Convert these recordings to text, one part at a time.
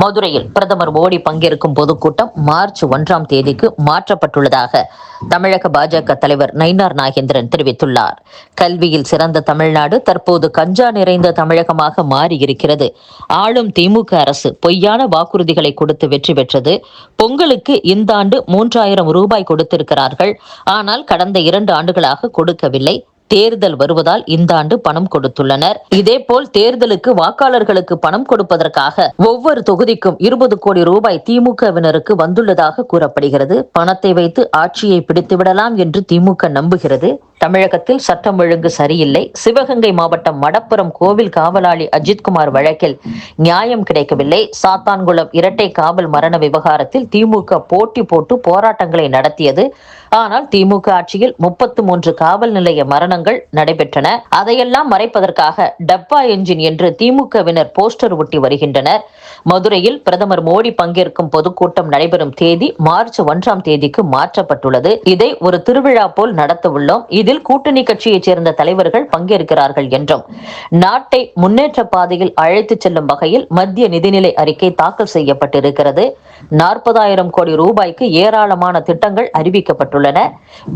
மதுரையில் பிரதமர் மோடி பங்கேற்கும் பொதுக்கூட்டம் மார்ச் ஒன்றாம் தேதிக்கு மாற்றப்பட்டுள்ளதாக தமிழக பாஜக தலைவர் நயினார் நாகேந்திரன் தெரிவித்துள்ளார். கல்வியில் சிறந்த தமிழ்நாடு தற்போது கஞ்சா நிறைந்த தமிழகமாக மாறியிருக்கிறது. ஆளும் திமுக அரசு பொய்யான வாக்குறுதிகளை கொடுத்து வெற்றி பெற்றது. பொங்கலுக்கு இந்த ஆண்டு மூன்றாயிரம் ரூபாய் கொடுத்திருக்கிறார்கள். ஆனால் கடந்த இரண்டு ஆண்டுகளாக கொடுக்கவில்லை. தேர்தல் வருவதால் இந்த ஆண்டு பணம் கொடுத்துள்ளனர். இதேபோல் தேர்தலுக்கு வாக்காளர்களுக்கு பணம் கொடுப்பதற்காக ஒவ்வொரு தொகுதிக்கும் இருபது கோடி ரூபாய் திமுகவினருக்கு வந்துள்ளதாக கூறப்படுகிறது. பணத்தை வைத்து ஆட்சியை பிடித்துவிடலாம் என்று திமுக நம்புகிறது. தமிழகத்தில் சட்டம் ஒழுங்கு சரியில்லை. சிவகங்கை மாவட்டம் மடப்புறம் கோவில் காவலாளி அஜித்குமார் வழக்கில் நியாயம் கிடைக்கவில்லை. சாத்தான்குளம் இரட்டை காவல் மரண விவகாரத்தில் திமுக போட்டி போட்டு போராட்டங்களை நடத்தியது. ஆனால் திமுக ஆட்சியில் முப்பத்து மூன்று காவல் நிலைய மரணங்கள் நடைபெற்றன. அதையெல்லாம் மறைப்பதற்காக டப்பா என்ஜின் என்று திமுகவினர் போஸ்டர் ஒட்டி வருகின்றனர். மதுரையில் பிரதமர் மோடி பங்கேற்கும் பொதுக்கூட்டம் நடைபெறும் தேதி மார்ச் ஒன்றாம் தேதிக்கு மாற்றப்பட்டுள்ளது. இதை ஒரு திருவிழா போல் நடத்த உள்ளோம். இதில் கூட்டத்தில் கூட்டணி கட்சியைச் சேர்ந்த தலைவர்கள் பங்கேற்கிறார்கள் என்றும் நாட்டை முன்னேற்ற பாதையில் அழைத்துச் செல்லும் வகையில் மத்திய நிதிநிலை அறிக்கை தாக்கல் செய்யப்பட்டிருக்கிறது. நாற்பதாயிரம் கோடி ரூபாய்க்கு ஏராளமான திட்டங்கள் அறிவிக்கப்பட்டுள்ளன.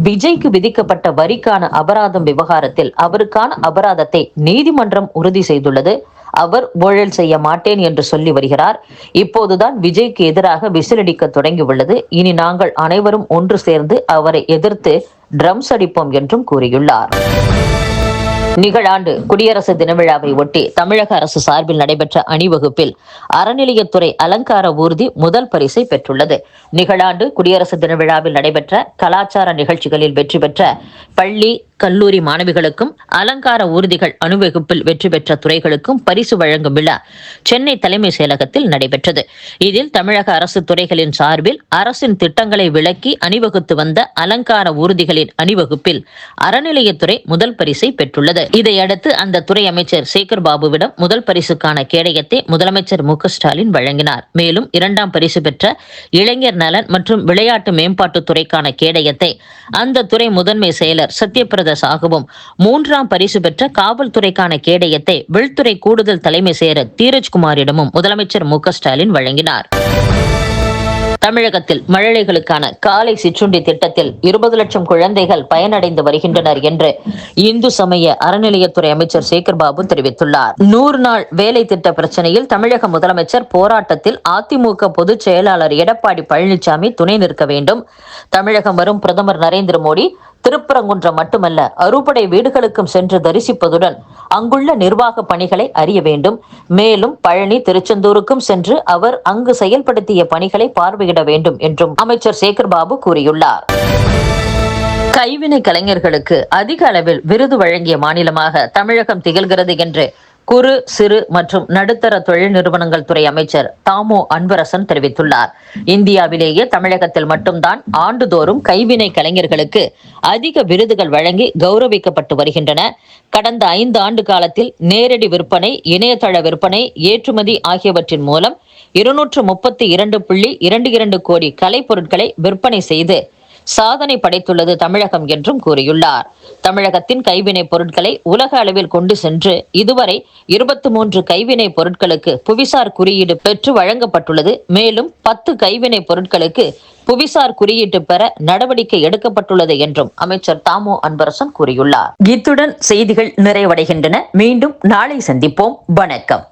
விஜய்க்கு விதிக்கப்பட்ட வரிக்கான அபராதம் விவகாரத்தில் அவருக்கான அபராதத்தை நீதிமன்றம் உறுதி செய்துள்ளது. அவர் ஊழல் செய்ய மாட்டேன் என்று சொல்லி வருகிறார். இப்போதுதான் விஜய்க்கு எதிராக விசிலடிக்க தொடங்கியுள்ளது. இனி நாங்கள் அனைவரும் ஒன்று சேர்ந்து அவரை எதிர்த்து ட்ரம்ஸ் அடிப்போம் என்றும் கூறியுள்ளார். நிகழாண்டு குடியரசு தின விழாவை ஒட்டி தமிழக அரசு சார்பில் நடைபெற்ற அணிவகுப்பில் அறநிலையத்துறை அலங்கார ஊர்தி முதல் பரிசை பெற்றுள்ளது. நிகழாண்டு குடியரசு தின விழாவில் நடைபெற்ற கலாச்சார நிகழ்ச்சிகளில் வெற்றி பெற்ற பள்ளி கல்லூரி மாணவிகளுக்கும் அலங்கார ஊர்திகள் அணிவகுப்பில் வெற்றி பெற்ற துறைகளுக்கும் பரிசு வழங்கும் விழா சென்னை தலைமை செயலகத்தில் நடைபெற்றது. இதில் தமிழக அரசு துறைகளின் சார்பில் அரசின் திட்டங்களை விளக்கி அணிவகுத்து வந்த அலங்கார ஊர்திகளின் அணிவகுப்பில் அறநிலையத்துறை முதல் பரிசை பெற்றுள்ளது. இதையடுத்து அந்த துறை அமைச்சர் சேகர் பாபுவிடம் முதல் பரிசுக்கான கேடயத்தை முதலமைச்சர் மு. ஸ்டாலின் வழங்கினார். மேலும் இரண்டாம் பரிசு பெற்ற இளைஞர் நலன் மற்றும் விளையாட்டு மேம்பாட்டுத் துறைக்கான கேடயத்தை அந்த துறை முதன்மை செயலர் சத்யபிரத சாகுவும் மூன்றாம் பரிசு பெற்ற காவல்துறைக்கான கேடயத்தை வில்துறை கூடுதல் தலைமை செயலர் தீரஜ்குமாரிடமும் முதலமைச்சர் மு ஸ்டாலின் வழங்கினார். தமிழகத்தில் மழலைகளுக்கான காலை சிற்றுண்டி திட்டத்தில் இருபது லட்சம் குழந்தைகள் பயனடைந்து வருகின்றனர் என்று இந்து சமய அறநிலையத்துறை அமைச்சர் சேகர் பாபு தெரிவித்துள்ளார். நூறு நாள் வேலை திட்ட பிரச்சனையில் தமிழக முதலமைச்சர் போராட்டத்தில் அதிமுக பொதுச் செயலாளர் எடப்பாடி பழனிசாமி துணை நிற்க வேண்டும். தமிழகம் வரும் பிரதமர் நரேந்திர மோடி திருப்பரங்குன்றம் மட்டுமல்ல அறுபடை வீடுகளுக்கும் சென்று தரிசிப்பதுடன் அங்குள்ள நிர்வாக பணிகளை அறிய வேண்டும். மேலும் பழனி திருச்செந்தூருக்கும் சென்று அவர் அங்கு செயல்படுத்திய பணிகளை பார்வையிட வேண்டும் என்றும் அமைச்சர் சேகர்பாபு கூறியுள்ளார். கைவினை கலைஞர்களுக்கு அதிக அளவில் விருது வழங்கிய மாநிலமாக தமிழகம் திகழ்கிறது என்று குறு சிறு மற்றும் நடுத்தர தொழில் நிறுவனங்கள் துறை அமைச்சர் தாமோ அன்பரசன் தெரிவித்துள்ளார். இந்தியாவிலேயே தமிழகத்தில் மட்டும்தான் ஆண்டுதோறும் கைவினை கலைஞர்களுக்கு அதிக விருதுகள் வழங்கி கௌரவிக்கப்பட்டு வருகின்றன. கடந்த ஐந்து ஆண்டு காலத்தில் நேரடி விற்பனை இணையதள விற்பனை ஏற்றுமதி ஆகியவற்றின் மூலம் இருநூற்று முப்பத்தி இரண்டு புள்ளி இரண்டு இரண்டு கோடி கலைப்பொருட்களை விற்பனை செய்து சாதனை படைத்துள்ளது தமிழகம் என்றும் கூறியுள்ளார். தமிழகத்தின் கைவினைப் பொருட்களை உலக அளவில் கொண்டு சென்று இதுவரை இருபத்தி மூன்று கைவினை பொருட்களுக்கு புவிசார் குறியீடு பெற்று வழங்கப்பட்டுள்ளது. மேலும் பத்து கைவினைப் பொருட்களுக்கு புவிசார் குறியீட்டு பெற நடவடிக்கை எடுக்கப்பட்டுள்ளது என்றும் அமைச்சர் தாமோ அன்பரசன் கூறியுள்ளார். இத்துடன் செய்திகள் நிறைவடைகின்றன. மீண்டும் நாளை சந்திப்போம். வணக்கம்.